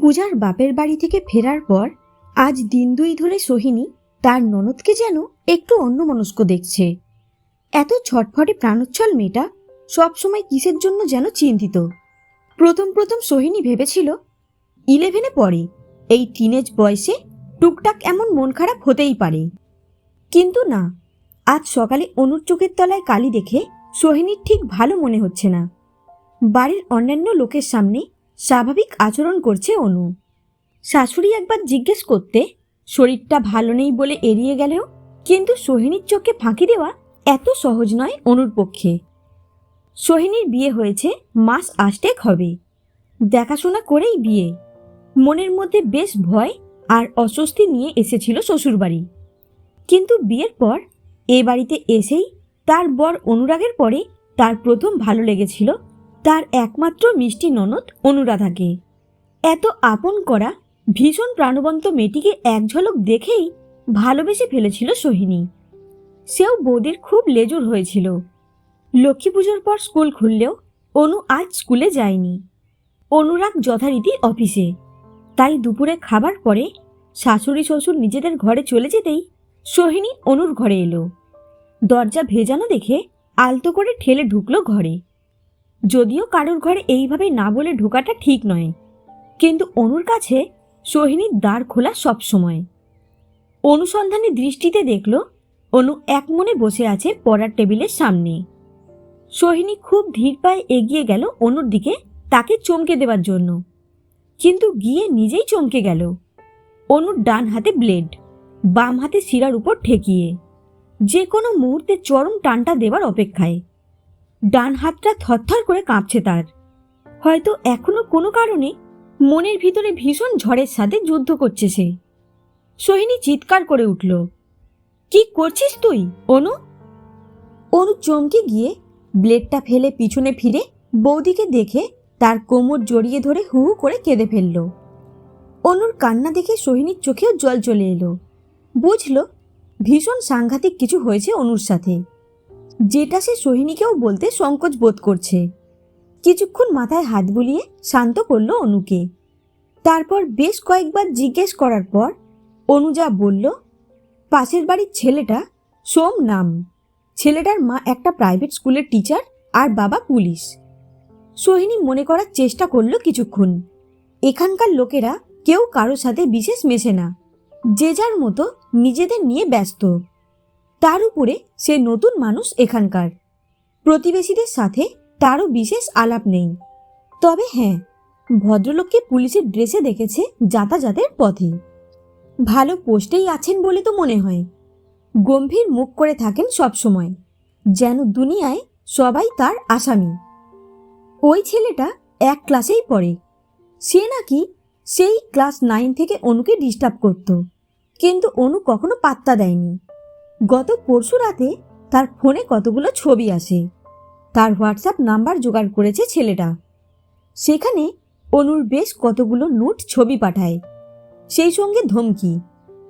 পূজার বাপের বাড়ি থেকে ফেরার পর আজ দিন দুই ধরে সোহিনী তার ননদকে যেন একটু অন্যমনস্ক দেখছে। এত ছটফটে প্রাণোচ্ছল মেয়েটা সবসময় কিসের জন্য যেন চিন্তিত? প্রথম প্রথম সোহিনী ভেবেছিল, ইলেভেনে পড়ে, এই টিনেজ বয়সে টুকটাক এমন মন খারাপ হতেই পারে। কিন্তু না, আজ সকালে অনুর চোখের তলায় কালি দেখে সোহিনীর ঠিক ভালো মনে হচ্ছে না। বাড়ির অন্যান্য লোকের সামনে স্বাভাবিক আচরণ করছে অনু। শাশুড়ি একবার জিজ্ঞেস করতে, শরীরটা ভালো নেই বলে এড়িয়ে গেলেও? কিন্তু সোহিনীর চোখে ফাঁকি দেওয়া এত সহজ নয় অনুর পক্ষে। সোহিনীর বিয়ে হয়েছে মাস আষ্টেক হবে। দেখাশোনা করেই বিয়ে। মনের মধ্যে বেশ ভয় আর অস্বস্তি নিয়ে এসেছিল শ্বশুরবাড়ি। কিন্তু বিয়ের পর এ বাড়িতে এসেই তার বর অনুরাগের পরে তার প্রথম ভালো লেগেছিল তার একমাত্র মিষ্টি ননদ অনুরাধাকে। এত আপন করা, ভীষণ প্রাণবন্ত মেয়েটিকে এক ঝলক দেখেই ভালোবেসে ফেলেছিল সোহিনী। সেও বৌদির খুব লেজুর হয়েছিল। লক্ষ্মী পুজোর পর স্কুল খুললেও অনু আজ স্কুলে যায়নি। অনুরাগ যথারীতি অফিসে। তাই দুপুরে খাবার পরে শাশুড়ি শ্বশুর নিজেদের ঘরে চলে যেতেই সোহিনী অনুর ঘরে এলো। দরজা ভেজানো দেখে আলতো করে ঠেলে ঢুকলো ঘরে। যদিও কারোর ঘরে এইভাবে না বলে ঢোকাটা ঠিক নয়। কিন্তু অনুর কাছে সোহিনীর দ্বার খোলা সবসময় অনুসন্ধানী দৃষ্টিতে দেখল, অনু এক মনে বসে আছে পড়ার টেবিলের সামনে। সোহিনী খুব ধীর পায়ে এগিয়ে গেল অনুর দিকে তাকে চমকে দেওয়ার জন্য। কিন্তু গিয়ে নিজেই চমকে গেল। অনুর ডান হাতে ব্লেড, বাম হাতে শিরার উপর ঠেকিয়ে। যে কোনো মুহূর্তে চরম টানটা দেওয়ার অপেক্ষায়। ডান হাতটা থরথর করে কাঁপছে তার। হয়তো এখনও কোনো কারণে মনের ভিতরে ভীষণ ঝড়ের সাথে যুদ্ধ করছে সে। সোহিনী চিৎকার করে উঠল, কি করছিস তুই, অনু? অনু চমকে গিয়ে ব্লেডটা ফেলে পিছনে ফিরে বৌদিকে দেখে তার কোমর জড়িয়ে ধরে হু হু করে কেঁদে ফেলল। অনুর কান্না দেখে সোহিনীর চোখেও জল চলে এলো। বুঝল ভীষণ সাংঘাতিক কিছু হয়েছে অনুর সাথে। যেটা সে সোহিনীকেও বলতে সংকোচ বোধ করছে। কিছুক্ষণ মাথায় হাত বুলিয়ে শান্ত করল অনুকে। তারপর বেশ কয়েকবার জিজ্ঞেস করার পর অনুজা বলল, পাশের বাড়ির ছেলেটা সোম নাম। ছেলেটার মা একটা প্রাইভেট স্কুলের টিচার আর বাবা পুলিশ। সোহিনী মনে করার চেষ্টা করল কিছুক্ষণ। এখানকার লোকেরা কেউ কারোর সাথে বিশেষ মেশে না। যে যার মতো নিজেদের নিয়ে ব্যস্ত। তার উপরে সে নতুন মানুষ এখানকার। প্রতিবেশীদের সাথে তারও বিশেষ আলাপ নেই। তবে হ্যাঁ ভদ্রলোককে পুলিশের ড্রেসে দেখেছে যাতায়াতের পথে। ভালো পোস্টেই আছেন বলে তো মনে হয়। গম্ভীর মুখ করে থাকেন সবসময়, যেন দুনিয়ায় সবাই তার আসামি। ওই ছেলেটা এক ক্লাসেই পড়ে। সে নাকি সেই ক্লাস নাইন থেকে অনুকে ডিস্টার্ব করত, কিন্তু অনু কখনো পাত্তা দেয়নি। গত পরশু রাতে তার ফোনে কতগুলো ছবি আসে। তার হোয়াটসঅ্যাপ নাম্বার জোগাড় করেছে ছেলেটা। সেখানে অনুর বেশ কতগুলো নোট ছবি পাঠায়। সেই সঙ্গে ধমকি।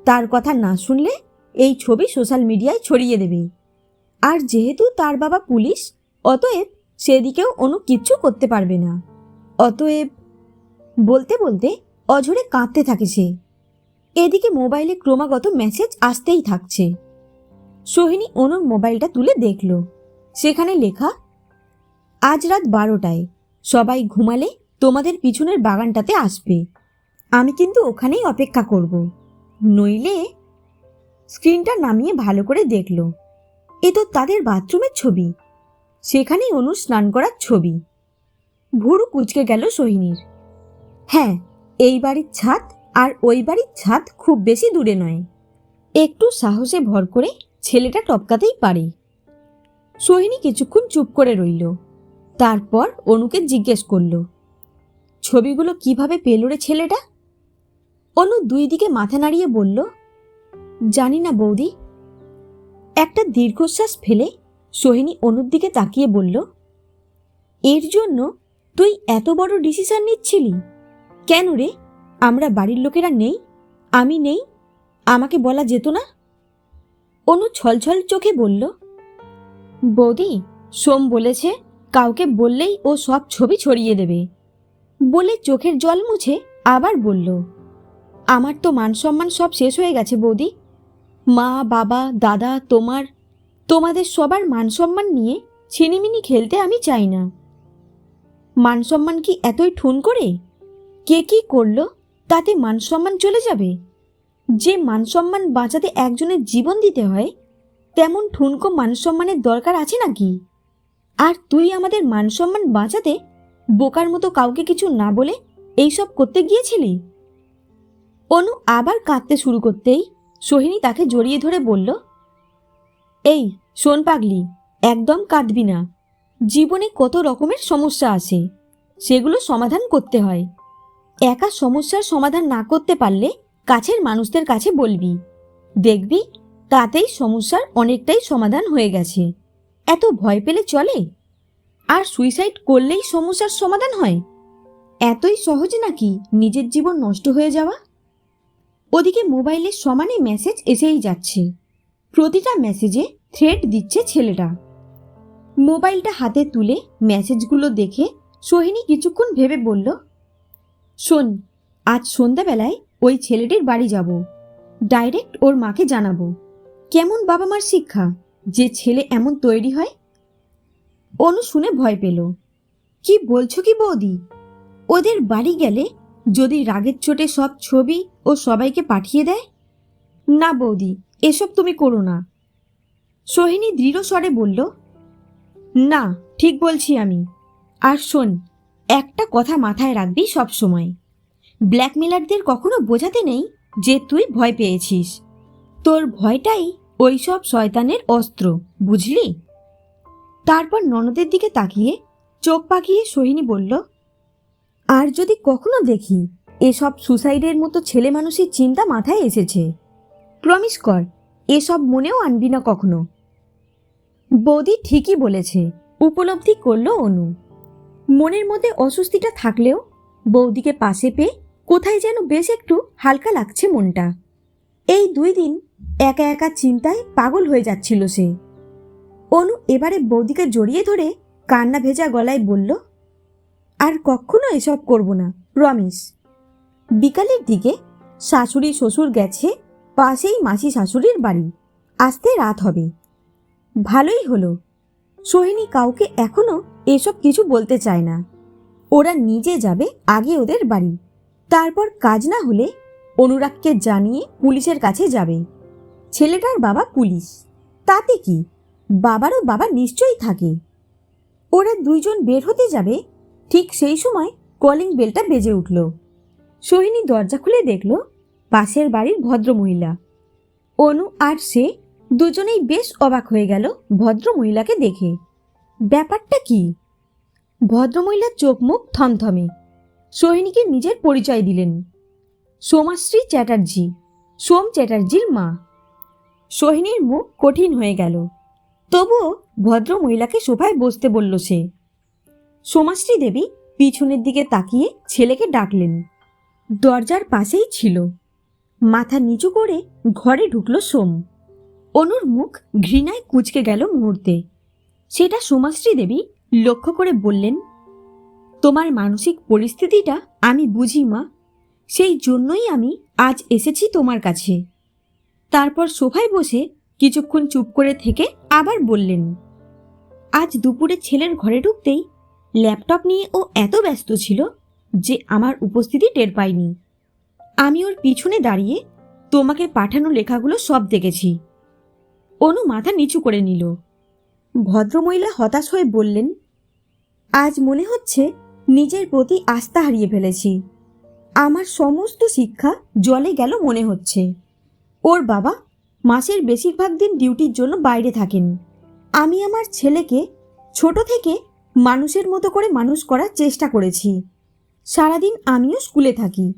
তার কথা না শুনলে এই ছবি সোশ্যাল মিডিয়ায় ছড়িয়ে দেবে। আর যেহেতু তার বাবা পুলিশ, অতএব সেদিকেও অনু কিচ্ছু করতে পারবে না। অতএব বলতে বলতে অঝরে কাঁদতে থাকে সে। এদিকে মোবাইলে ক্রমাগত মেসেজ আসতেই থাকছে। সোহিনী অনুর মোবাইলটা তুলে দেখল। সেখানে লেখা, আজ রাত বারোটায়, সবাই ঘুমালে তোমাদের পিছনের বাগানটাতে আসবে। আমি কিন্তু ওখানেই অপেক্ষা করব। নইলে স্ক্রিনটা নামিয়ে ভালো করে দেখল। এ তো তাদের বাথরুমের ছবি। সেখানেই অনু স্নান করার ছবি। ভুরু কুচকে গেল সোহিনীর। হ্যাঁ এই বাড়ির ছাদ আর ওই বাড়ির ছাদ খুব বেশি দূরে নয়। একটু সাহসে ভর করে ছেলেটা টপকাতেই পারে। সোহিনী কিছুক্ষণ চুপ করে রইল। তারপর অনুকে জিজ্ঞেস করল, ছবিগুলো কীভাবে পেল রে ছেলেটা? অনু দুই দিকে মাথা নাড়িয়ে বলল, জানি না বৌদি। একটা দীর্ঘশ্বাস ফেলে সোহিনী অনুর দিকে তাকিয়ে বলল, এর জন্য তুই এত বড় ডিসিশন নিচ্ছিলি? কেন রে? আমরা বাড়ির লোকেরা নেই, আমি নেই, আমাকে বলা যেত না? অনু ছলছল চোখে বলল, বৌদি, সোম বলেছে কাউকে বললেই ও সব ছবি ছড়িয়ে দেবে। বলে চোখের জল মুছে আবার বলল, আমার তো মান সম্মান সব শেষ হয়ে গেছে বৌদি। মা, বাবা, দাদা, তোমার, তোমাদের সবার মান সম্মান নিয়ে ছিনিমিনি খেলতে আমি চাই না। মান সম্মান কি এতই ঠুন করে? কে কি করল? তাতে মান সম্মান চলে যাবে? যে মান সম্মান বাঁচাতে একজনের জীবন দিতে হয়, তেমন ঠুনকো মান সম্মানের দরকার আছে নাকি? আর তুই আমাদের মান সম্মান বাঁচাতে বোকার মতো কাউকে কিছু না বলে এইসব করতে গিয়েছিলি? অনু আবার কাঁদতে শুরু করতেই সোহিনী তাকে জড়িয়ে ধরে বলল, এই, শোন পাগলি, একদম কাঁদবি না। জীবনে কত রকমের সমস্যা আছে, সেগুলো সমাধান করতে হয়। একা সমস্যার সমাধান না করতে পারলে কাছের মানুষদের কাছে বলবি। দেখবি, তাতেই সমস্যার অনেকটাই সমাধান হয়ে গেছে। এত ভয় পেলে চলে? আর সুইসাইড করলেই সমস্যার সমাধান হয়? এতই সহজ নাকি নিজের জীবন নষ্ট হয়ে যাওয়া? ওদিকে মোবাইলে সমানে মেসেজ এসেই যাচ্ছে। প্রতিটা মেসেজে থ্রেড দিচ্ছে ছেলেটা। মোবাইলটা হাতে তুলে মেসেজগুলো দেখে সোহিনী কিছুক্ষণ ভেবে বলল, শোন, আজ সন্ধ্যাবেলায় ওই ছেলেটির বাড়ি যাব। ডাইরেক্ট ওর মাকে জানাব। কেমন বাবা মার শিক্ষা? যে ছেলে এমন তৈরি হয়? অনু শুনে ভয় পেল। কি বলছো কি বৌদি? ওদের বাড়ি গেলে যদি রাগের চোটে সব ছবি ও সবাইকে পাঠিয়ে দেয়? না বৌদি, এসব তুমি করো না। সোহিনী দৃঢ় স্বরে বলল, না, ঠিক বলছি আমি। আর শোন, একটা কথা মাথায় রাখবি সব সময় ব্ল্যাকমেলারদের কখনো বোঝাতে নেই যে তুই ভয় পেয়েছিস। তোর ভয়টাই ওই সব শয়তানের অস্ত্র, বুঝলি? তারপর ননদের দিকে তাকিয়ে চোখ পাকিয়ে সোহিনী বলল, আর যদি কখনো দেখি, এসব সুসাইডের মতো ছেলে মানুষের চিন্তা মাথায় এসেছে। প্রমিস কর, এসব মনেও আনবি না কখনো। বৌদি ঠিকই বলেছে, উপলব্ধি করল অনু। মনের মধ্যে অস্বস্তিটা থাকলেও বৌদিকে পাশে পেয়ে কোথায় যেন বেশ একটু হালকা লাগছে মনটা। এই দুই দিন একা একা চিন্তায় পাগল হয়ে যাচ্ছিল সে। অনু এবারে বৌদিকে জড়িয়ে ধরে কান্না ভেজা গলায় বলল, আর কখনো এসব করব না প্রমিস বিকালের দিকে শাশুড়ি শ্বশুর গেছে পাশেই মাসি শাশুড়ির বাড়ি। আসতে রাত হবে। ভালোই হলো। সোহিনী কাউকে এখনও এসব কিছু বলতে চায় না। ওরা নিজে যাবে আগে ওদের বাড়ি। তারপর কাজ না হলে অনুরাগকে জানিয়ে পুলিশের কাছে যাবে। ছেলেটার বাবা পুলিশ। তাতে কি? বাবারও বাবা নিশ্চয়ই থাকে। ওরা দুইজন বের হতে যাবে, ঠিক সেই সময় কলিং বেলটা বেজে উঠল। সোহিনী দরজা খুলে দেখল পাশের বাড়ির ভদ্রমহিলা। অনু আর সে দুজনেই বেশ অবাক হয়ে গেল ভদ্রমহিলাকে দেখে। ব্যাপারটা কি? ভদ্রমহিলার চোখ মুখ থমথমে। সোহিনীকে নিজের পরিচয় দিলেন। সোমাশ্রী চ্যাটার্জি, সোম চ্যাটার্জির মা। সোহিনীর মুখ কঠিন হয়ে গেল। তবুও ভদ্রমহিলাকে সোফায় বসতে বলল সে। সোমাশ্রী দেবী পিছনের দিকে তাকিয়ে ছেলেকে ডাকলেন। দরজার পাশেই ছিল। মাথা নিচু করে ঘরে ঢুকলো সোম। অনুর মুখ ঘৃণায় কুচকে গেল মুহূর্তে। সেটা সোমাশ্রী দেবী লক্ষ্য করে বললেন তোমার মানসিক পরিস্থিতিটা আমি বুঝি, মা। সেই জন্যই আমি আজ এসেছি তোমার কাছে। তারপর সোফায় বসে কিছুক্ষণ চুপ করে থেকে আবার বললেন, আজ দুপুরে ছেলের ঘরে ঢুকতেই ল্যাপটপ নিয়ে ও এত ব্যস্ত ছিল যে আমার উপস্থিতি টের পাইনি। আমি ওর পিছনে দাঁড়িয়ে তোমাকে পাঠানো লেখাগুলো সব দেখেছি। অনু মাথা নিচু করে নিল। ভদ্রমহিলা হতাশ হয়ে বললেন, আজ মনে হচ্ছে নিজের প্রতি আস্থা হারিয়ে ফেলেছি। আমার সমস্ত শিক্ষা জলে গেল মনে হচ্ছে। ওর বাবা মাসের বেশিরভাগ দিন ডিউটির জন্য বাইরে থাকেন। আমি আমার ছেলেকে ছোট থেকে মানুষের মতো করে মানুষ করার চেষ্টা করেছি। সারাদিন আমিও স্কুলে থাকি।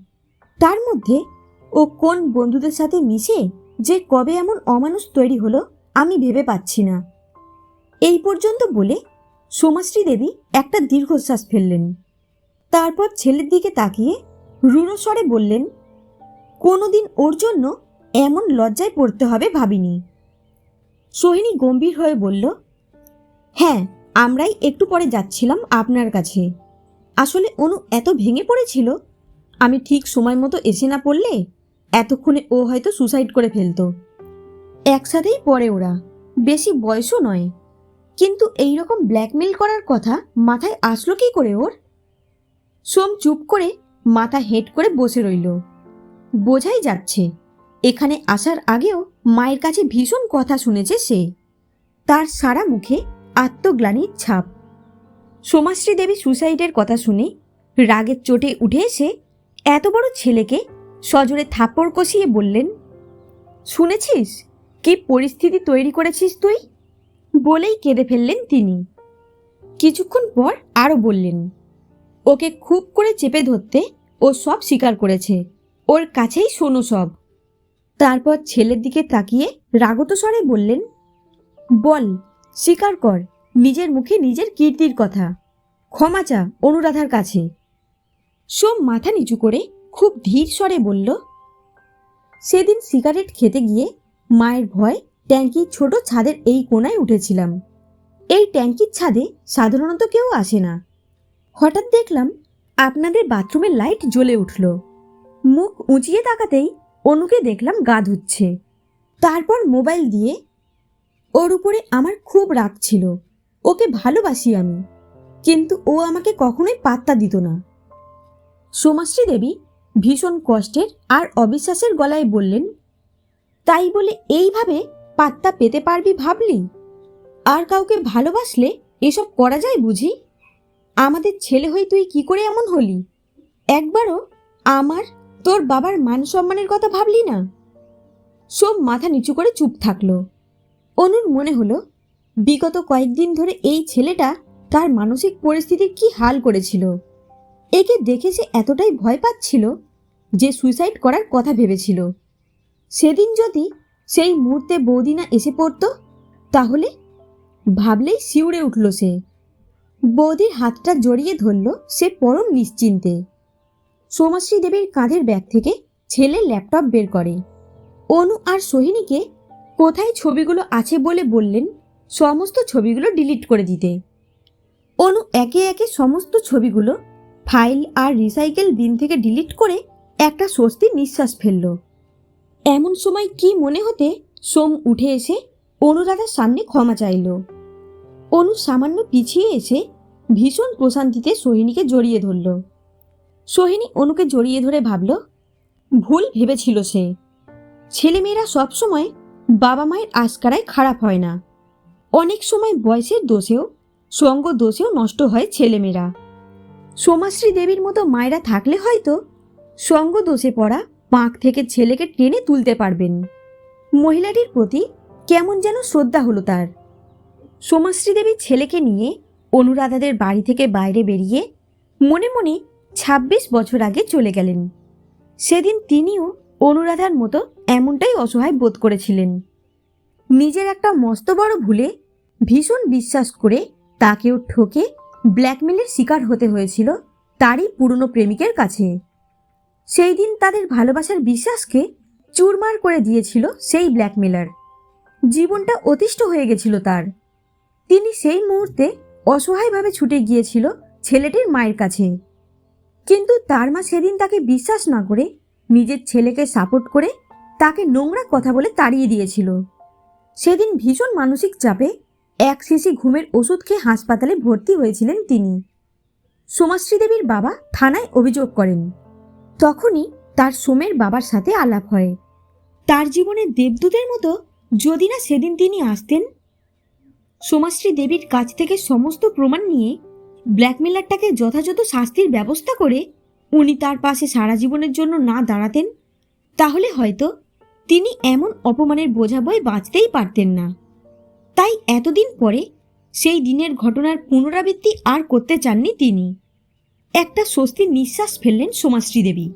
তার মধ্যে ও কোন বন্ধুদের সাথে মিশে যে কবে এমন অমানুষ তৈরি হলো আমি ভেবে পাচ্ছি না। এই পর্যন্ত বলে সোমাশ্রী দেবী একটা দীর্ঘশ্বাস ফেললেন। তারপর ছেলের দিকে তাকিয়ে রুণস্বরে বললেন, কোনোদিন ওর জন্য এমন লজ্জায় পড়তে হবে ভাবিনি। সোহিনী গম্ভীর হয়ে বলল হ্যাঁ আমরাই একটু পরে যাচ্ছিলাম আপনার কাছে। আসলে অনু এত ভেঙে পড়েছিল, আমি ঠিক সময় মতো এসে না পড়লে এতক্ষণে ও হয়তো সুসাইড করে ফেলতো। একসাথেই পড়ে ওরা, বেশি বয়সও নয়। কিন্তু এই রকম ব্ল্যাকমেল করার কথা মাথায় আসলো কি করে ওর? সোম চুপ করে মাথা হেট করে বসে রইল। বোঝাই যাচ্ছে, এখানে আসার আগেও মায়ের কাছে ভীষণ কথা শুনেছে সে। তার সারা মুখে আত্মগ্লানির ছাপ। সোমাশ্রী দেবী সুসাইডের কথা শুনে রাগের চোটে উঠে এসে এত বড় ছেলেকে সজোরে থাপ্পড় কষিয়ে বললেন, শুনেছিস? কি পরিস্থিতি তৈরি করেছিস তুই? বলেই কেঁদে ফেললেন তিনি। কিছুক্ষণ পর আরও বললেন, ওকে খুব করে চেপে ধরতে ও সব স্বীকার করেছে। ওর কাছেই শোনো সব। তারপর ছেলের দিকে তাকিয়ে রাগত স্বরে বললেন, বল স্বীকার কর। নিজের মুখে নিজের কীর্তির কথা। ক্ষমা চা অনুরাধার কাছে। সোম মাথা নিচু করে খুব ধীর স্বরে বলল, সেদিন সিগারেট খেতে গিয়ে মায়ের ভয় ট্যাঙ্কির ছোট ছাদের এই কোণায় উঠেছিলাম। এই ট্যাঙ্কির ছাদে সাধারণত কেউ আসে না। হঠাৎ দেখলাম আপনাদের বাথরুমের লাইট জ্বলে উঠল। মুখ উঁচিয়ে তাকাতেই অনুকে দেখলাম গা ধুচ্ছে। তারপর মোবাইল দিয়ে, ওর উপরে আমার খুব রাগ ছিল। ওকে ভালোবাসি আমি, কিন্তু ও আমাকে কখনোই পাত্তা দিত না। সোমাশ্রী দেবী ভীষণ কষ্টের আর অবিশ্বাসের গলায় বললেন, তাই বলে এইভাবে পাত্তা পেতে পারবি ভাবলি? আর কাউকে ভালোবাসলে এসব করা যায় বুঝি? আমাদের ছেলে হয়ে তুই কি করে এমন হলি? একবারও আমার, তোর বাবার মান সম্মানের কথা ভাবলি না? সব মাথা নিচু করে চুপ থাকল। অনুর মনে হলো, বিগত কয়েকদিন ধরে এই ছেলেটা তার মানসিক পরিস্থিতির কি হাল করেছিল? একে দেখে সে এতটাই ভয় পাচ্ছিল যে সুইসাইড করার কথা ভেবেছিল। সেদিন যদি সেই মুহূর্তে বৌদিনা এসে পড়ত। তাহলে ভাবলেই শিউরে উঠল সে। বৌদির হাতটা জড়িয়ে ধরল সে পরম নিশ্চিন্তে। সোমাশ্রী দেবীর কাঁধের ব্যাগ থেকে ছেলে ল্যাপটপ বের করে। অনু আর সোহিনীকে কোথায় ছবিগুলো আছে বলে বললেন সমস্ত ছবিগুলো ডিলিট করে দিতে। অনু একে একে সমস্ত ছবিগুলো ফাইল আর রিসাইকেল বিন থেকে ডিলিট করে একটা স্বস্তির নিঃশ্বাস ফেলল। এমন সময় কি মনে হতে সোম উঠে এসে অনুরাধার সামনে ক্ষমা চাইল। অনু সামান্য পিছিয়ে এসে ভীষণ প্রশান্তিতে সোহিনীকে জড়িয়ে ধরল। সোহিনী অনুকে জড়িয়ে ধরে ভাবল, ভুল ভেবেছিল সে। ছেলেমেয়েরা সবসময় বাবা মায়ের আশকারায় খারাপ হয় না। অনেক সময় বয়সের দোষেও, সঙ্গ দোষেও নষ্ট হয় ছেলেমেয়েরা। সোমাশ্রী দেবীর মতো মায়েরা থাকলে হয়তো সঙ্গ দোষে পড়া পাঁক থেকে ছেলেকে টেনে তুলতে পারবেন। মহিলাটির প্রতি কেমন যেন শ্রদ্ধা হলো তার। সোমাশ্রী দেবীর ছেলেকে নিয়ে অনুরাধাদের বাড়ি থেকে বাইরে বেরিয়ে মনে মনে ২৬ বছর আগে চলে গেলেন। সেদিন তিনিও অনুরাধার মতো এমনটাই অসহায় বোধ করেছিলেন। নিজের একটা মস্ত বড় ভুলে ভীষণ বিশ্বাস করে তাকেও ঠকে ব্ল্যাকমেলের শিকার হতে হয়েছিল তারই পুরনো প্রেমিকের কাছে। সেই দিন তাদের ভালোবাসার বিশ্বাসকে চুরমার করে দিয়েছিল সেই ব্ল্যাকমেলার জীবনটা অতিষ্ঠ হয়ে গেছিল তার। তিনি সেই মুহূর্তে অসহায়ভাবে ছুটে গিয়েছিল ছেলেটির মায়ের কাছে। কিন্তু তার মা সেদিন তাকে বিশ্বাস না করে নিজের ছেলেকে সাপোর্ট করে তাকে নোংরা কথা বলে তাড়িয়ে দিয়েছিল। সেদিন ভীষণ মানসিক চাপে এক শিশি ঘুমের ওষুধ খেয়ে হাসপাতালে ভর্তি হয়েছিলেন তিনি। সোমাশ্রী দেবীর বাবা থানায় অভিযোগ করেন। তখনই তার সোমের বাবার সাথে আলাপ হয়। তার জীবনে দেবদূতের মতো যদি না সেদিন তিনি আসতেন? সোমাশ্রী দেবীর কাছ থেকে সমস্ত প্রমাণ নিয়ে ব্ল্যাকমেলারটাকে যথাযথ শাস্তির ব্যবস্থা করে উনি তার পাশে সারা জীবনের জন্য না দাঁড়াতেন, তাহলে হয়তো তিনি এমন অপমানের বোঝা বয়ে বাঁচতেই পারতেন না। তাই এতদিন পরে সেই দিনের ঘটনার পুনরাবৃত্তি আর করতে চাননি তিনি। একটা স্বস্তির নিঃশ্বাস ফেললেন সোমাশ্রী দেবী